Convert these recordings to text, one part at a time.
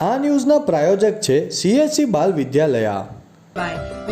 આ ન્યૂઝના પ્રાયોજક છે સીએસસી બાલ વિદ્યાલયા.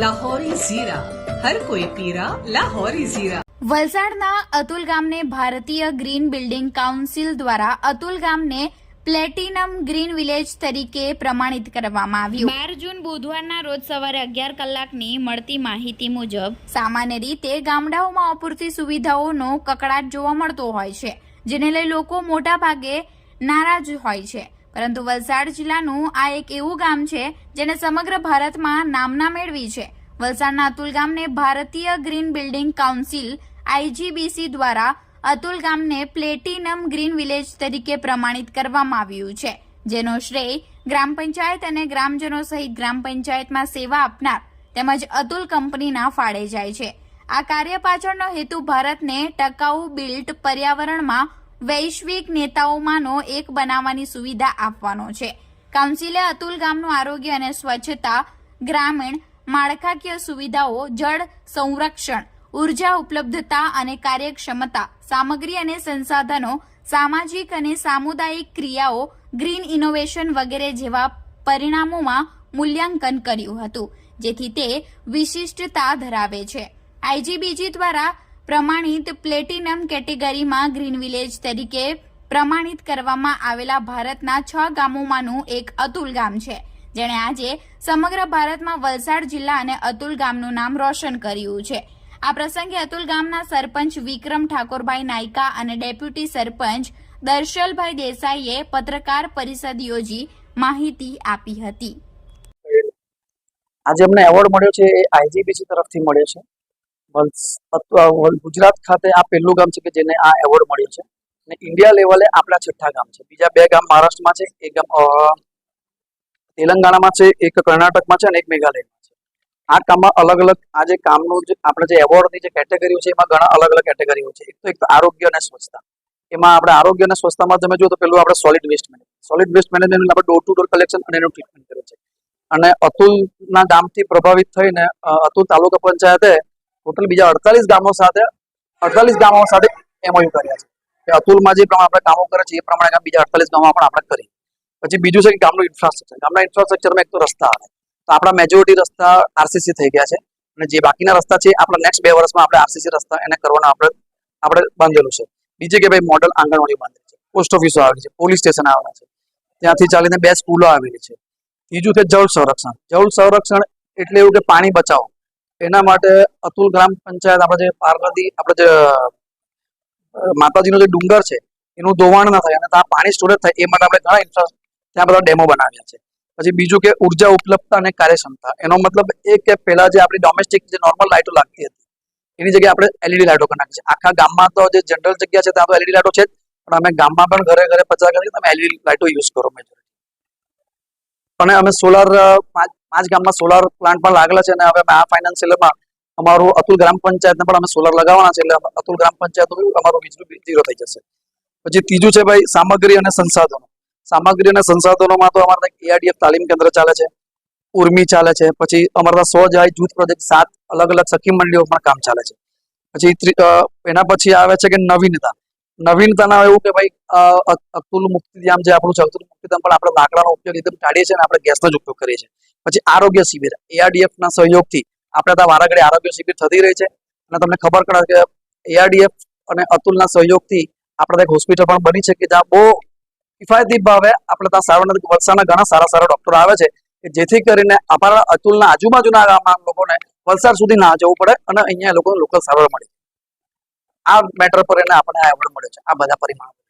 લાહોરી ઝીરા. લાહોરી ઝીરા. વલસાડના અતુલ ગામને ભારતીય ગ્રીન બિલ્ડિંગ કાઉન્સિલ દ્વારા અતુલ ગામને પ્લેટિનમ ગ્રીન વિલેજ તરીકે પ્રમાણિત કરવામાં આવ્યું. બાર જૂન બુધવારના રોજ સવારે અગિયાર કલાકની મળતી માહિતી મુજબ સામાન્ય રીતે ગામડાઓમાં અપૂરતી સુવિધાઓનો કકડાટ જોવા મળતો હોય છે જેને લઈ લોકો મોટા ભાગે નારાજ હોય છે. પરંતુ વલસાડ જિલ્લાનું આ એક એવું ગામ છે જેને સમગ્ર ભારતમાં નામના મેળવી છે. વલસાડના અતુલ ગામને ભારતીય ગ્રીન બિલ્ડિંગ કાઉન્સિલ આઈજીબીસી દ્વારા અતુલ ગામને પ્લેટિનમ ગ્રીન વિલેજ તરીકે પ્રમાણિત કરવામાં આવ્યું છે, જેનો શ્રેય ગ્રામ પંચાયત અને ગ્રામજનો સહિત ગ્રામ પંચાયતમાં સેવા આપનાર તેમજ અતુલ કંપનીના ફાળે જાય છે. આ કાર્ય પાછળનો હેતુ ભારતને ટકાઉ બિલ્ટ પર્યાવરણમાં વૈશ્વિક નેતાઓમાંનો એક બનાવવાની સુવિધા આપવાનો છે. કાઉન્સિલે અતુલ ગામનું આરોગ્ય અને સ્વચ્છતા, ગ્રામીણ, માળખાકીય સુવિધાઓ, જળ સંરક્ષણ, ઊર્જા ઉપલબ્ધતા અને કાર્યક્ષમતા, સામગ્રી અને સંસાધનો, સામાજિક અને સામુદાયિક ક્રિયાઓ, ગ્રીન ઇનોવેશન વગેરે જેવા પરિણામોમાં મૂલ્યાંકન કર્યું હતું, જેથી તે વિશિષ્ટતા ધરાવે છે. આઈજીબીજી દ્વારા પ્રમાણિત પ્લેટિનમ કેટેગરીમાં ગ્રીન વિલેજ તરીકે પ્રમાણિત કરવામાં આવેલા ભારતના છ ગામોમાંનું એક અતુલ ગામ છે. જેણે આજે સમગ્ર ભારતમાં વલસાડ જિલ્લા અને અતુલ ગામનું નામ રોશન કર્યું છે. આ પ્રસંગે અતુલ ગામના સરપંચ વિક્રમ ઠાકોરભાઈ નાયકા અને ડેપ્યુટી સરપંચ દર્શલભાઈ દેસાઈએ પત્રકાર પરિષદ યોજી માહિતી આપી હતી. આજે અમને એવોર્ડ મળ્યો છે, એ આઈજીબીસી તરફથી મળ્યો છે. ગુજરાત ખાતે આ પહેલું ગામ છે કે જેને આ એવોર્ડ મળ્યો છે. અને ઇન્ડિયા લેવલે આપણા છઠ્ઠા ગામ છે. બીજા બે ગામ મહારાષ્ટ્રમાં છે, એક ગામ તેલંગાણામાં છે, એક કર્ણાટકમાં છે અને એક મેઘાલયમાં છે. આ કામમાં અલગ અલગ આ જે કામનું જે આપણે જે એવોર્ડની જે કેટેગરીઓ છે, એમાં ઘણા અલગ અલગ કેટેગરીઓ છે. એક તો એક આરોગ્ય અને સ્વચ્છતા. એમાં આપણે આરોગ્ય અને સ્વચ્છતામાં તમે જો તો પેલું આપણે solid waste management solid waste management આપણે ડોર ટુ ડોર કલેક્શન અને એનું ટ્રીટમેન્ટ કરે છે. અને અતુલના ગામથી પ્રભાવિત થઈને અતુલ તાલુકા પંચાયતે ટોટલ બીજા અડતાલીસ ગામો સાથે, અડતાલીસ ગામો સાથે એમઓયુ કર્યા છે. કે અતુલમાં જે પ્રમાણે આપણે કામો કરે છે, એ પ્રમાણે કામ બીજા અડતાલીસ ગામો પણ આપણે કરી પછી બીજું છે કે ગામનું ઇન્ફ્રાસ્ટ્રક્ચર ગામના ઇન્ફ્રાસ્ટ્રક્ચરમાં એક તો રસ્તા આવે. તો આપણા મેજોરિટી રસ્તા આરસીસી થઈ ગયા છે. અને જે બાકીના રસ્તા છે, આપણા નેક્સ્ટ બે વર્ષમાં આપણે આરસીસી રસ્તા એને કરવાના આપણે આપણે બાંધેલું છે. બીજી કે ભાઈ મોડલ આંગણવાડી બાંધેલી છે. પોસ્ટ ઓફિસો આવેલી છે પોલીસ સ્ટેશન આવેલા છે. ત્યાંથી ચાલીને બે સ્કૂલો આવેલી છે. ત્રીજું છે જળ સંરક્ષણ. જળ સંરક્ષણ એટલે એવું કે પાણી બચાવો. એના માટે અતુલ ગ્રામ પંચાયત, આપણે જે પાર્વતી, આપણે જે માતાજીનો જે ડુંગર છે, એનું ધોવાણ ના થાય અને ત્યાં પાણી સ્ટોરેજ થાય એ માટે આપણે ઘણા ઇન્ફ્રા ત્યાં બધા ડેમો બનાવ્યા છે. પછી બીજું કે ઊર્જા ઉપલબ્ધતા અને કાર્યક્ષમતા. એનો મતલબ એ કે પહેલા જે આપણી ડોમેસ્ટિક જે નોર્મલ લાઇટો લાગતી હતી, એની જગ્યાએ આપણે એલઈડી લાઇટો કરી નાખી છે. આખા ગામમાં તો જે જનરલ જગ્યા છે, ત્યાં તો એલઈડી લાઇટો છે જ, પણ અમે ગામમાં પણ ઘરે ઘરે પચાસ કરીએ તમે એલઈડી લાઇટો યુઝ કરો મેજોરિટી અને અમે સોલાર પાંચ ગામમાં સોલાર પ્લાન્ટ પણ લાગેલા છે અને હવે આ ફાઇનાન્શિયલમાં અમારું અતુલ ગ્રામ પંચાયતને પણ અમે સોલાર લગાવવાના છે એટલે અતુલ ગ્રામ પંચાયત અમારું વીજળી બિલ ઝીરો થઈ જશે. પછી ત્રીજું છે ભાઈ સામગ્રી અને સંસાધનો. સામગ્રી અને સંસાધનોમાં તો અમારે એઆરડીએફ તાલીમ કેન્દ્ર ચાલે છે, ઉર્મી ચાલે છે, પછી અમારા સો જાય જૂથ પ્રોજેક્ટ સાત અલગ અલગ સખી મંડળીઓ પણ કામ ચાલે છે. પછી એના પછી આવે છે કે નવીનતા. નવીનતાના એવું કે ભાઈ અ, અ- અતુલ મુક્તિધામ જે આપણું છે અતુલ મુક્તિધામ પણ આપણે લાકડાનો ઉપયોગ એકદમ ટાળીએ છીએ આપણે ગેસનો જ ઉપયોગ કરીએ છીએ. પછી આરોગ્ય શિબિર એઆરડીએફના સહયોગથી આપણે ત્યાં વારાઘડી આરોગ્ય શિબિર થતી રહી છે અને તમને ખબર પડે કે એઆરડીએફ અને અતુલના સહયોગથી આપણે ત્યાં એક હોસ્પિટલ પણ બની છે કે જ્યાં બહુ કિફાયતી ભાવે આપણે ત્યાં સારવાર વલસાડના ઘણા સારા સારા ડોક્ટરો આવે છે કે જેથી કરીને આપણા અતુલના આજુબાજુના ગામના લોકોને વલસાડ સુધી ના જવું પડે અને અહીંયા લોકોને લોકલ સારવાર મળે આ મેટર પર એને આપણે આ એવોર્ડ મળ્યો છે. આ બધા પરિમાણો.